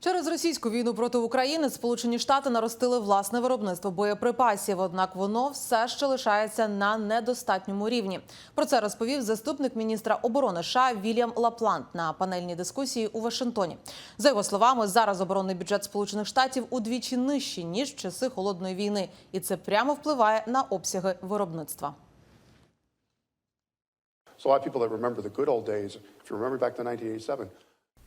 Через російську війну проти України Сполучені Штати наростили власне виробництво боєприпасів. Однак воно все ще лишається на недостатньому рівні. Про це розповів заступник міністра оборони США Вільям Лаплант на панельній дискусії у Вашингтоні. За його словами, зараз оборонний бюджет Сполучених Штатів удвічі нижчий ніж в часи холодної війни, і це прямо впливає на обсяги виробництва. So a lot of people that remember the good old days, if you remember back to 1987,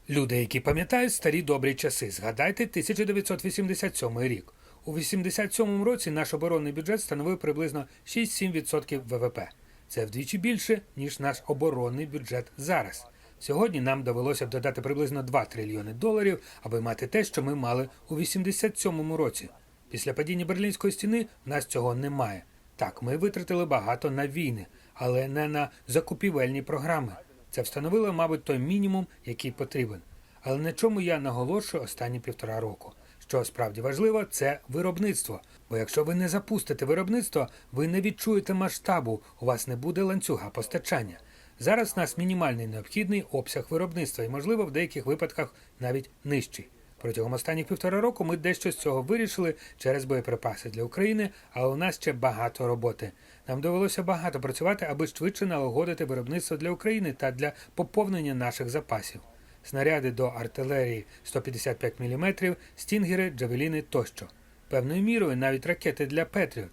Люди, які пам'ятають старі добрі часи, згадайте 1987 рік. У 87 році наш оборонний бюджет становив приблизно 6-7% ВВП. Це вдвічі більше, ніж наш оборонний бюджет зараз. Сьогодні нам довелося б додати приблизно 2 трильйони доларів, аби мати те, що ми мали у 87 році. Після падіння Берлінської стіни в нас цього немає. Так, ми витратили багато на війни, але не на закупівельні програми. Це встановило, мабуть, той мінімум, який потрібен. Але на чому я наголошую останні півтора року. Що справді важливо, це виробництво. Бо якщо ви не запустите виробництво, ви не відчуєте масштабу, у вас не буде ланцюга постачання. Зараз у нас мінімальний необхідний обсяг виробництва і, можливо, в деяких випадках навіть нижчий. Протягом останніх півтора року ми дещо з цього вирішили через боєприпаси для України, але у нас ще багато роботи. Нам довелося багато працювати, аби швидше налагодити виробництво для України та для поповнення наших запасів. Снаряди до артилерії 155 мм, стінгери, джавеліни тощо. Певною мірою навіть ракети для Петріот.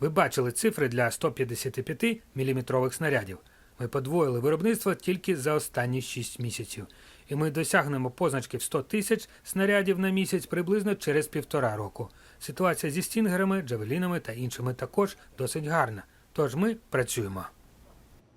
Ви бачили цифри для 155 мм снарядів. Ми подвоїли виробництво тільки за останні 6 місяців. І ми досягнемо позначки в 100 тисяч снарядів на місяць приблизно через півтора року. Ситуація зі стінгерами, джавелінами та іншими також досить гарна. Тож ми працюємо.